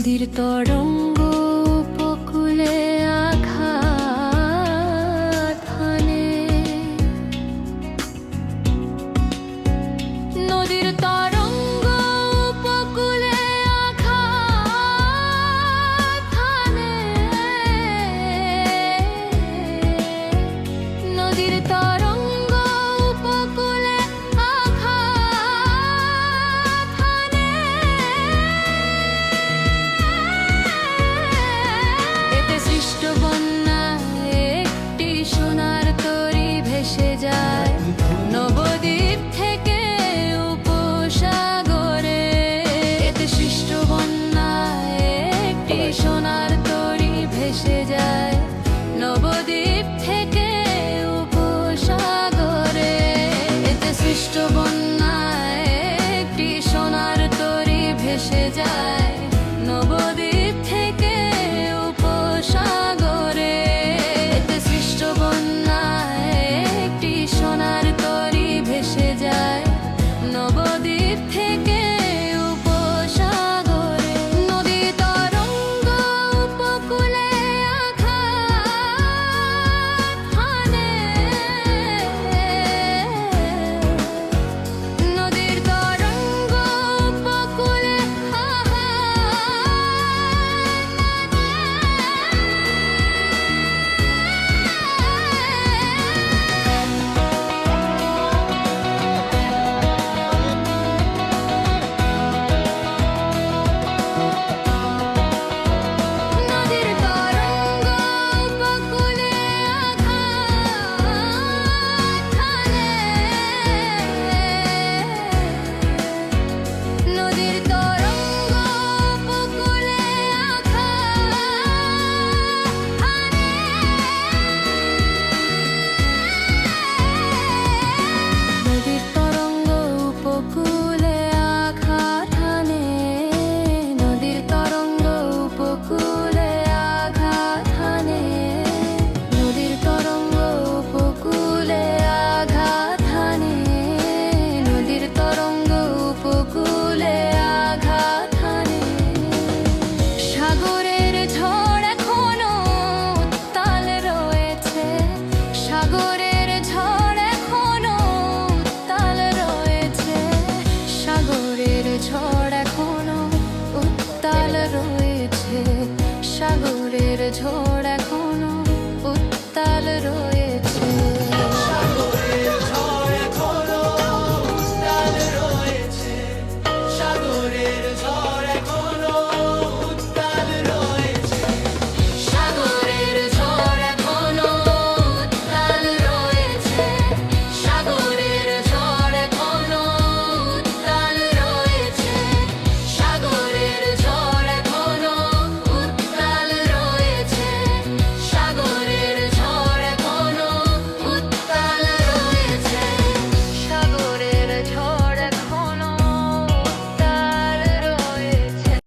নদীর তরঙ্গ পকুলে আঘাত হানে। নদীর তরঙ্গ পকুলে আঘাত নদীর তর 时间